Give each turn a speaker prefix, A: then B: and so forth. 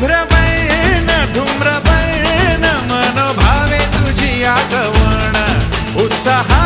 A: शुभ्रमयन धूम्रमयन मनोभावे तुझी आठवण उत्साह